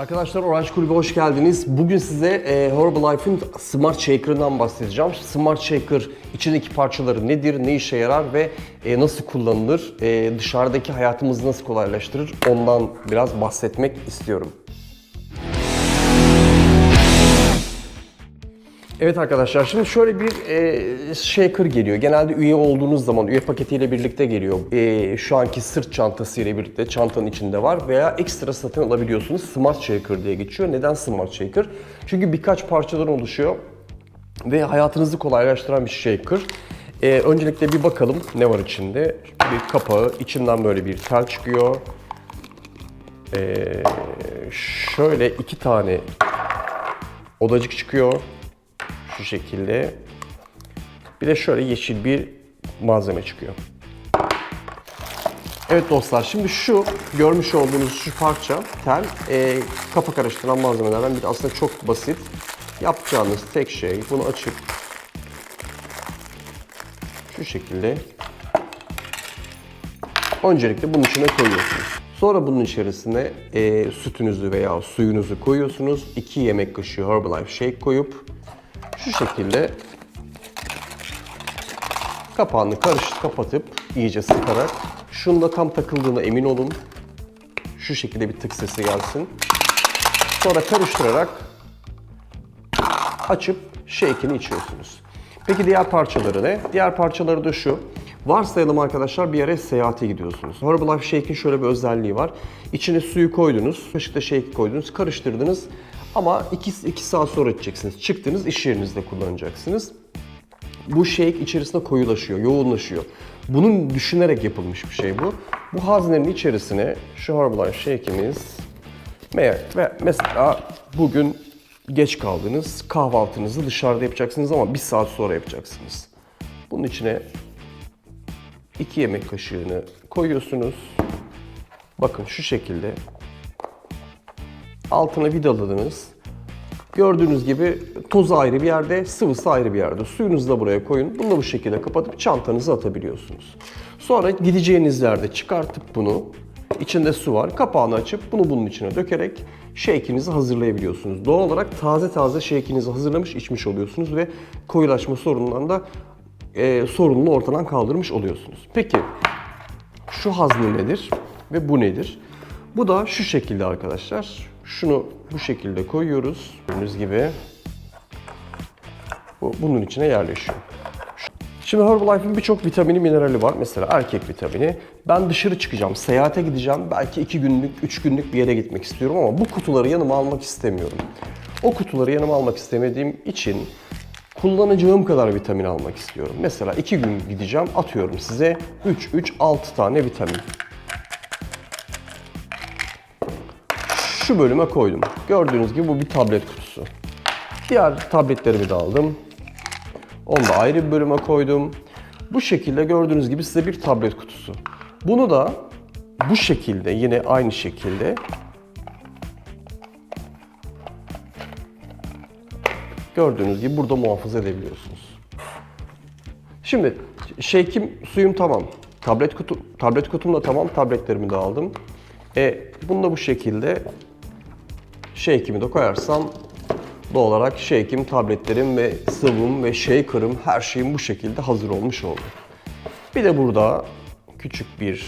Arkadaşlar Orange Kulübü'ne hoş geldiniz. Bugün size e, Herbalife'ın Smart Shaker'ından bahsedeceğim. Smart Shaker içindeki parçaları nedir, ne işe yarar ve e, nasıl kullanılır, e, dışarıdaki hayatımızı nasıl kolaylaştırır ondan biraz bahsetmek istiyorum. Evet arkadaşlar şimdi şöyle bir e, shaker geliyor. Genelde üye olduğunuz zaman üye paketiyle birlikte geliyor. E, şu anki sırt çantası ile birlikte çantanın içinde var veya ekstra satın alabiliyorsunuz. Smart Shaker diye geçiyor. Neden Smart Shaker? Çünkü birkaç parçadan oluşuyor ve hayatınızı kolaylaştıran bir shaker. E, öncelikle bir bakalım ne var içinde. Bir kapağı, içinden böyle bir tel çıkıyor. E, şöyle iki tane odacık çıkıyor. Şu şekilde. Bir de şöyle yeşil bir malzeme çıkıyor. Evet dostlar şimdi şu görmüş olduğunuz şu parça tel e, kafa karıştıran malzemelerden biri. Aslında çok basit. Yapacağınız tek şey bunu açıp şu şekilde öncelikle bunun içine koyuyorsunuz. Sonra bunun içerisine e, sütünüzü veya suyunuzu koyuyorsunuz. 2 yemek kaşığı Herbalife Shake koyup şu şekilde kapağını karış kapatıp iyice sıkarak şunda tam takıldığına emin olun. Şu şekilde bir tık sesi gelsin. Sonra karıştırarak açıp shake'ini içiyorsunuz. Peki diğer parçaları ne? Diğer parçaları da şu. Varsayalım arkadaşlar bir yere seyahate gidiyorsunuz. Herbalife Shake'in şöyle bir özelliği var. İçine suyu koydunuz, kaşıkta shake koydunuz, karıştırdınız. Ama 2, 2 saat sonra içeceksiniz. Çıktınız, iş yerinizde kullanacaksınız. Bu shake içerisinde koyulaşıyor, yoğunlaşıyor. Bunun düşünerek yapılmış bir şey bu. Bu haznenin içerisine şu Herbalife Shake'imiz ve mesela bugün geç kaldınız, kahvaltınızı dışarıda yapacaksınız ama bir saat sonra yapacaksınız. Bunun içine 2 yemek kaşığını koyuyorsunuz. Bakın şu şekilde altına vidaladınız. Gördüğünüz gibi tozu ayrı bir yerde, sıvısı ayrı bir yerde. Suyunuzu da buraya koyun. Bunu da bu şekilde kapatıp çantanıza atabiliyorsunuz. Sonra gideceğiniz yerde çıkartıp bunu, içinde su var, kapağını açıp bunu bunun içine dökerek shake'inizi hazırlayabiliyorsunuz. Doğal olarak taze taze shake'inizi hazırlamış içmiş oluyorsunuz ve koyulaşma sorunundan da e, sorununu ortadan kaldırmış oluyorsunuz. Peki şu hazne nedir ve bu nedir? Bu da şu şekilde arkadaşlar. Şunu bu şekilde koyuyoruz. Gördüğünüz gibi bu bunun içine yerleşiyor. Şimdi Herbalife'in birçok vitamini, minerali var. Mesela erkek vitamini. Ben dışarı çıkacağım, seyahate gideceğim. Belki 2 günlük, 3 günlük bir yere gitmek istiyorum ama bu kutuları yanıma almak istemiyorum. O kutuları yanıma almak istemediğim için kullanacağım kadar vitamin almak istiyorum. Mesela 2 gün gideceğim, atıyorum size 3, 3, 6 tane vitamin. Şu bölüme koydum. Gördüğünüz gibi bu bir tablet kutusu. Diğer tabletlerimi de aldım. Onu da ayrı bir bölüme koydum. Bu şekilde gördüğünüz gibi size bir tablet kutusu. Bunu da bu şekilde yine aynı şekilde gördüğünüz gibi burada muhafaza edebiliyorsunuz. Şimdi shake'im, suyum tamam. Tablet kutu, tablet kutum da tamam. Tabletlerimi de aldım. E, bunu da bu şekilde shake'imi de koyarsam doğal olarak shake'im, tabletlerim ve sıvım ve shaker'ım her şeyim bu şekilde hazır olmuş oldu. Bir de burada küçük bir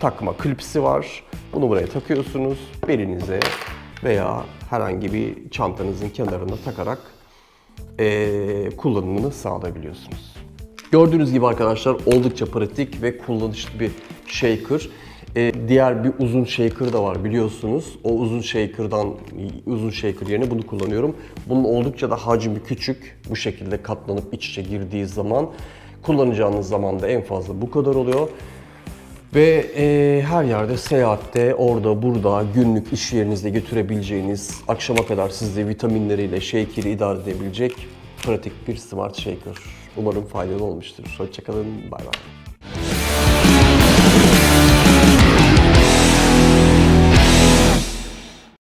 takma klipsi var. Bunu buraya takıyorsunuz. Belinize veya herhangi bir çantanızın kenarına takarak eee, kullanımını sağlayabiliyorsunuz. Gördüğünüz gibi arkadaşlar oldukça pratik ve kullanışlı bir shaker. Ee, diğer bir uzun shaker da var biliyorsunuz. O uzun shaker'dan uzun shaker yerine bunu kullanıyorum. Bunun oldukça da hacmi küçük. Bu şekilde katlanıp iç içe girdiği zaman kullanacağınız zaman da en fazla bu kadar oluyor. Ve e, her yerde seyahatte, orada, burada, günlük iş yerinizde götürebileceğiniz, akşama kadar sizde vitaminleriyle, shaker'i idare edebilecek pratik bir smart shaker. Umarım faydalı olmuştur. Hoşçakalın, bay bay.